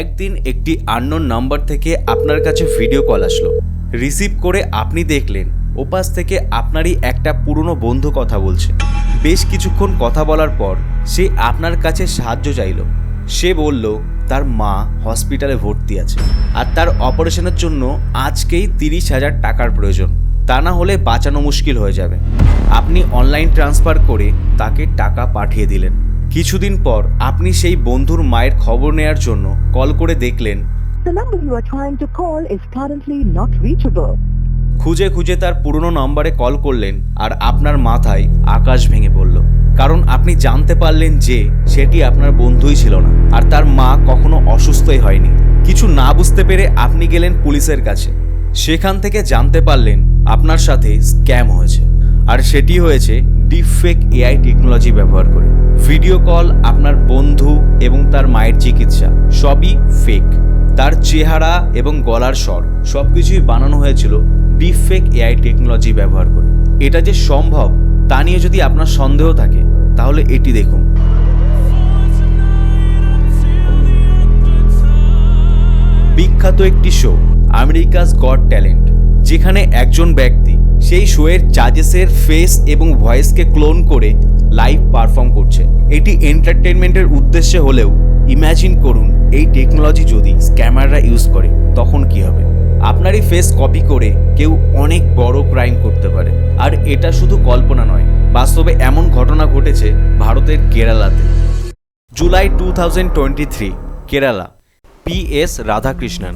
একদিন একটি unknown number থেকে আপনার কাছে ভিডিও কল আসলো। রিসিভ করে আপনি দেখলেন, ওপাশ থেকে আপনারই একটা পুরনো বন্ধু কথা বলছে। বেশ কিছুক্ষণ কথা বলার পর সে আপনার কাছে সাহায্য চাইলো। সে বলল, তার মা হসপিটালে ভর্তি আছে আর তার অপারেশনের জন্য আজকেই তিরিশ হাজার টাকার প্রয়োজন। তা না হলে বাঁচানো মুশকিল হয়ে যাবে। আপনি অনলাইন ট্রান্সফার করে তাকে টাকা পাঠিয়ে দিলেন। কিছুদিন পর আপনি সেই বন্ধুর মায়ের খবর নেয়ার জন্য কল করে দেখলেন. খুঁজে খুঁজে তার পুরনো নম্বরে কল করলেন আর আপনার মাথায় আকাশ ভেঙে পড়ল। কারণ আপনি জানতে পারলেন যে সেটি আপনার বন্ধুই ছিল না আর তার মা কখনো অসুস্থই হয়নি। কিছু না বুঝতে পেরে আপনি গেলেন পুলিশের কাছে। সেখান থেকে জানতে পারলেন আপনার সাথে স্ক্যাম হয়েছে। আর সেটি হয়েছে ডিপফেক এআই টেকনোলজি ব্যবহার করে। ভিডিও কল আপনার বন্ধু এবং তার মায়ের চিকিৎসা, সবই ফেক তার চেহারা এবং গলার স্বর সব কিছুই বানানো হয়েছিল ডিপফেক এআই টেকনোলজি ব্যবহার করে। এটা যে সম্ভব, তা নিয়ে যদি আপনার সন্দেহ থাকে, তাহলে এটি দেখুন। বিখ্যাত একটি শো আমেরিকাস গড ট্যালেন্ট যেখানে একজন ব্যক্তি সেই শোয়ের জাজেসের ফেস এবং ভয়েসকে ক্লোন করে লাইভ পারফর্ম করছে। এটি এন্টারটেনমেন্টের উদ্দেশ্যে হলেও ইমাজিন করুন, এই টেকনোলজি যদি স্ক্যামাররা ইউজ করে, তখন কি হবে? আপনারই ফেস কপি করে কেউ অনেক বড় ক্রাইম করতে পারে। আর এটা শুধু কল্পনা নয়, বাস্তবে এমন ঘটনা ঘটেছে ভারতের কেরালাতে। July two thousand twenty three Kerala. P S Radhakrishnan,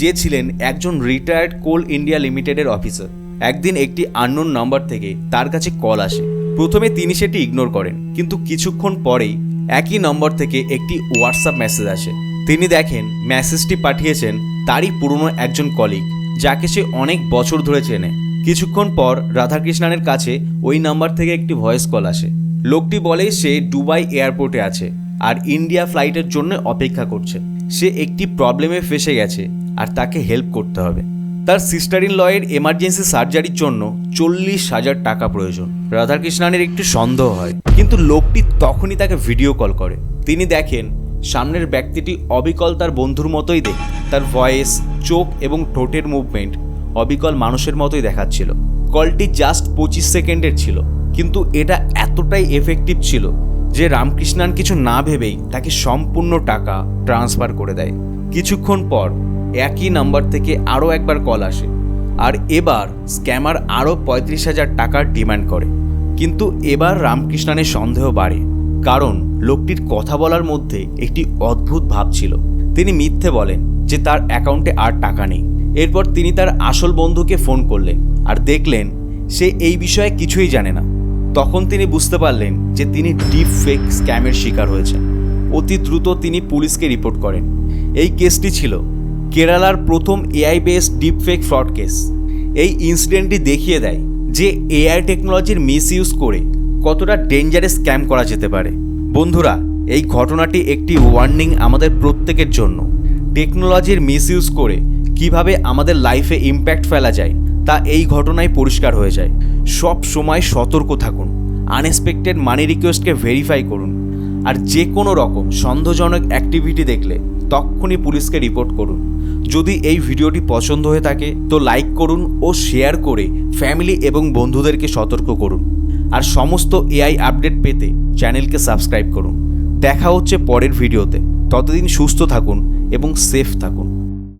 যে ছিলেন একজন রিটায়ার্ড কোল ইন্ডিয়া লিমিটেডের অফিসার একদিন একটি আননোন নাম্বার থেকে তার কাছে কল আসে। প্রথমে তিনি সেটি ইগনোর করেন, কিন্তু কিছুক্ষণ পরেই একই নম্বর থেকে একটি হোয়াটসঅ্যাপ মেসেজ আসে। তিনি দেখেন মেসেজটি পাঠিয়েছেন তারই পুরনো একজন কলিগ যাকে সে অনেক বছর ধরে চেনে। কিছুক্ষণ পর রাধাকৃষ্ণনের কাছে ওই নাম্বার থেকে একটি ভয়েস কল আসে। লোকটি বলে সে দুবাই এয়ারপোর্টে আছে আর ইন্ডিয়া ফ্লাইটের জন্য অপেক্ষা করছে। সে একটি প্রবলেমে ফেসে গেছে আর তাকে হেল্প করতে হবে। তার সিস্টার ইন লয়ের এমার্জেন্সি সার্জারির জন্য চল্লিশ হাজার টাকা প্রয়োজন। রাধাকৃষ্ণানের একটু সন্দেহ হয়, কিন্তু লোকটি তখনই তাকে ভিডিও কল করে। তিনি দেখেন, সামনের ব্যক্তিটি অবিকল তার বন্ধুর মতোই দেখ তার ভয়েস চোখ এবং ঠোঁটের মুভমেন্ট অবিকল মানুষের মতোই দেখাচ্ছিল। কলটি জাস্ট পঁচিশ সেকেন্ডের ছিল, কিন্তু এটা এতটাই এফেক্টিভ ছিল যে রামকৃষ্ণান কিছু না ভেবেই তাকে সম্পূর্ণ টাকা ট্রান্সফার করে দেয়। কিছুক্ষণ পর একই নাম্বার থেকে আরও একবার কল আসে। আর এবার স্ক্যামার আরও পঁয়ত্রিশ হাজার টাকার ডিমান্ড করে। কিন্তু এবার রামকৃষ্ণানের সন্দেহ বাড়ে, কারণ লোকটির কথা বলার মধ্যে একটি অদ্ভুত ভাব ছিল। তিনি মিথ্যে বলেন যে তার অ্যাকাউন্টে আর টাকা নেই। এরপর তিনি তার আসল বন্ধুকে ফোন করলেন আর দেখলেন সে এই বিষয়ে কিছুই জানে না। তখন তিনি বুঝতে পারলেন যে তিনি ডিপ ফেক স্ক্যামের শিকার হয়েছেন। অতি দ্রুত তিনি পুলিশকে রিপোর্ট করেন। এই কেসটি ছিল কেরালার প্রথম AI based deep fake fraud case এই ইনসিডেন্টটি দেখিয়ে দেয় যে এআই টেকনোলজির মিস ইউজ করে কতটা ডেঞ্জারাস স্ক্যাম করা যেতে পারে। বন্ধুরা, এই ঘটনাটি একটি ওয়ার্নিং আমাদের প্রত্যেকের জন্য। টেকনোলজির মিস ইউজ করে কীভাবে আমাদের লাইফে ইম্প্যাক্ট ফেলা যায়, তা এই ঘটনায় পরিষ্কার হয়ে যায়। সব সময় সতর্ক থাকুন। আনএক্সপেক্টেড মানি রিকোয়েস্টকে ভেরিফাই করুন। আর যে কোনো রকম সন্দেহজনক অ্যাক্টিভিটি দেখলে তক্ষুনি পুলিশকে রিপোর্ট করুন। যদি এই ভিডিওটি পছন্দ হয়ে থাকে, তো লাইক করুন ও শেয়ার করে ফ্যামিলি এবং বন্ধুদেরকে সতর্ক করুন। আর সমস্ত এআই আপডেট পেতে চ্যানেলকে সাবস্ক্রাইব করুন। দেখা হচ্ছে পরের ভিডিওতে। ততদিন সুস্থ থাকুন এবং সেফ থাকুন।